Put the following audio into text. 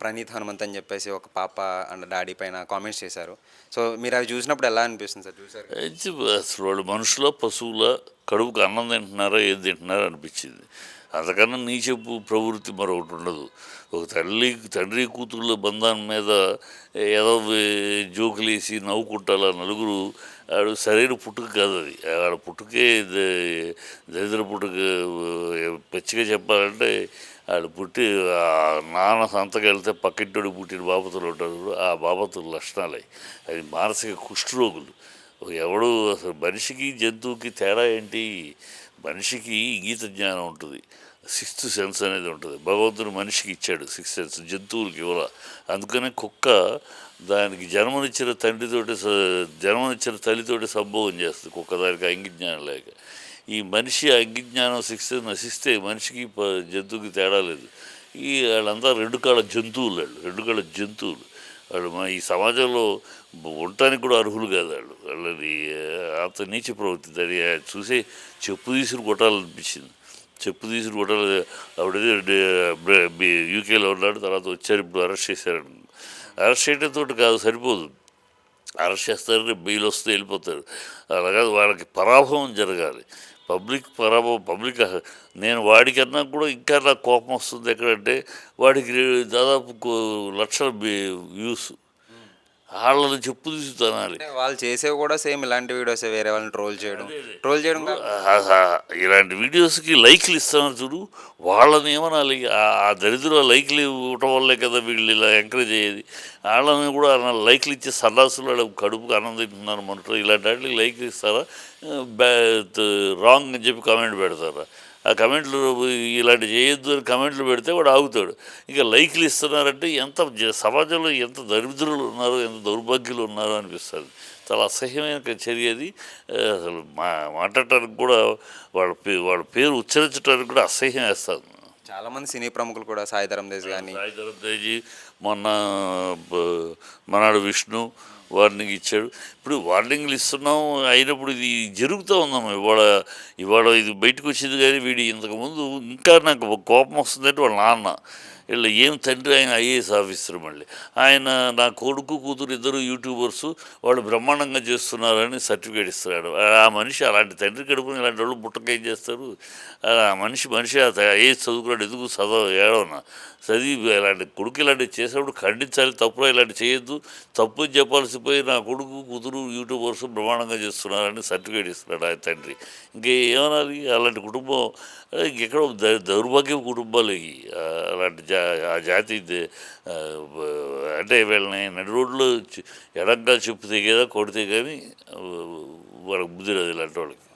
ప్రణీత్ హనుమంత్ అని చెప్పేసి ఒక పాప అండ్ డాడీ పైన కామెంట్స్ చేశారు. సో మీరు అవి చూసినప్పుడు ఎలా అనిపిస్తుంది సార్ చూసారు అసలు వాళ్ళు మనుషుల పశువుల కడుపుకు అన్నం తింటున్నారా ఏది తింటున్నారా అనిపించింది. అంతకన్నా నీ చెప్పు ప్రవృత్తి మరొకటి ఉండదు. ఒక తల్లి తండ్రి కూతుళ్ళ బంధాన్ని మీద ఏదో జోకులేసి నవ్వుకుంటాలా నలుగురు ఆడు సరైన పుట్టుక కాదు అది. ఆడ పుట్టుకే దరిద్ర పుట్టుక పచ్చిగా చెప్పాలంటే ఆడు పుట్టి నాన్న సంతకి వెళ్తే పక్కింటోడు పుట్టిన బాపతులు ఉంటారు ఆ బాపతుల లక్షణాలే. అది మానసిక కుష్ఠరోగులు. ఎవడు అసలు మనిషికి జంతువుకి తేడా ఏంటి? మనిషికి ఇంగిత జ్ఞానం ఉంటుంది. సిక్స్త్ సెన్స్ అనేది ఉంటుంది. భగవంతుడు మనిషికి ఇచ్చాడు సిక్స్త్ సెన్స్ జంతువులకి ఇవ్వాల. అందుకనే కుక్క దానికి జన్మనిచ్చిన తండ్రితోటి స- జన్మనిచ్చిన తల్లితోటి సంభోగం చేస్తుంది కుక్క దానికి అంగిజ్ఞానం లేక. ఈ మనిషి అంగిజ్ఞానం సిక్స్త్ నశిస్తే మనిషికి జంతువుకి తేడా లేదు. ఈ వాళ్ళంతా రెండు కాళ్ళ జంతువులు వాళ్ళు రెండు కాళ్ళ జంతువులు. వాళ్ళు మా ఈ సమాజంలో ఉండటానికి కూడా అర్హులు కాదు వాళ్ళు. వాళ్ళది అంత నీచ ప్రవృత్తి. దాన్ని చూసి చెప్పు తీసుకుని కొట్టాలనిపించింది చెప్పు తీసుకుని కొట్టాలి ఆవిడ యూకేలో ఉన్నాడు తర్వాత వచ్చారు ఇప్పుడు అరెస్ట్ చేశారు. అరెస్ట్ చేయడంతో కాదు సరిపోదు. అరెస్ట్ చేస్తారని బెయిల్ వస్తే వెళ్ళిపోతారు. అలాగే వాళ్ళకి పరాభవం జరగాలి. పబ్లిక్ పరాభవం పబ్లిక్ నేను వాడికన్నా కూడా ఇంకా నాకు కోపం వస్తుంది ఎక్కడంటే వాడికి దాదాపు లక్షల వ్యూస్. వాళ్ళని చెప్పు తీసుకుతానాలి అంటే వాళ్ళు చేసేవి కూడా సేమ్ ఇలాంటి వీడియోస్ వేరే వాళ్ళని ట్రోల్ చేయడం. ట్రోల్ చేయడం ఇలాంటి వీడియోస్కి లైక్లు ఇస్తున్నారు చూడు. వాళ్ళని ఏమనాలి ఆ- దరిద్ర లైక్లు ఇవ్వటం వల్లే కదా వీళ్ళు ఇలా ఎంకరేజ్ అయ్యేది. వాళ్ళని కూడా లైక్లు ఇచ్చే సన్నాసులు వాళ్ళ కడుపుకు ఆనందిస్తున్నారు మనతో. ఇలాంటి వాటికి లైక్లు ఇస్తారా? రాంగ్ అని చెప్పి కామెంట్ పెడతారా? ఆ కమెంట్లు ఇలాంటి చేయొద్దు అని కమెంట్లు పెడితే వాడు ఆగుతాడు. ఇంకా లైక్లు ఇస్తున్నారంటే ఎంత సమాజంలో ఎంత దరిద్రులు ఉన్నారు ఎంత దౌర్భాగ్యులు ఉన్నారు అనిపిస్తుంది. చాలా అసహ్యమైన చర్య అది. అసలు మా మాట్లాడటానికి కూడా వాళ్ళ పే వాళ్ళ పేరు ఉచ్చరించడానికి కూడా అసహ్యం వేస్తుంది. చాలా మంది సినీ ప్రముఖులు కూడా సాయిధరం తేజ్ కానీ సాయిధరం తేజీ మొన్న మనాడు విష్ణు వార్నింగ్ ఇచ్చాడు. ఇప్పుడు వార్నింగ్లు ఇస్తున్నాం అయినప్పుడు ఇది జరుగుతూ ఉందాము ఇవాళ ఇవాళ ఇది బయటకు వచ్చింది కానీ వీడి ఇంతకుముందు ఇంకా నాకు కోపం వస్తుందంటే వాళ్ళ నాన్న. వీళ్ళు ఏం తండ్రి ఆయన ఐఏఎస్ ఆఫీసర్ మళ్ళీ. ఆయన నా కొడుకు కూతురు ఇద్దరు యూట్యూబర్స్ వాళ్ళు బ్రహ్మాండంగా చేస్తున్నారని సర్టిఫికేట్ ఇస్తున్నాడు. ఆ మనిషి అలాంటి తండ్రి కడుపుని ఇలాంటి వాళ్ళు పుట్టకేం చేస్తారు? ఆ మనిషి మనిషి ఐఏఎస్ చదువుకున్నాడు ఎందుకు చదవ ఏడవనా? చదివి ఇలాంటి కొడుకు ఇలాంటివి చేసేప్పుడు ఖండించాలి తప్పులో ఇలాంటి చేయొద్దు. తప్పు చెప్పాల్సి పోయి నా కొడుకు కూతురు యూట్యూబర్స్ బ్రహ్మాండంగా చేస్తున్నారని సర్టిఫికేట్ ఇస్తున్నాడు ఆయన తండ్రి. ఇంకేమనాలి? అలాంటి కుటుంబం ఆ, ద- దౌర్భాగ్య కుటుంబాలు అలాంటి ఆ జాతి అంటే వీళ్ళని నడి రోడ్లో ఎడంగా చెప్పు తెగేదా కొడితే కానీ వాళ్ళకి బుద్ధి రాదు ఇలాంటి వాళ్ళకి.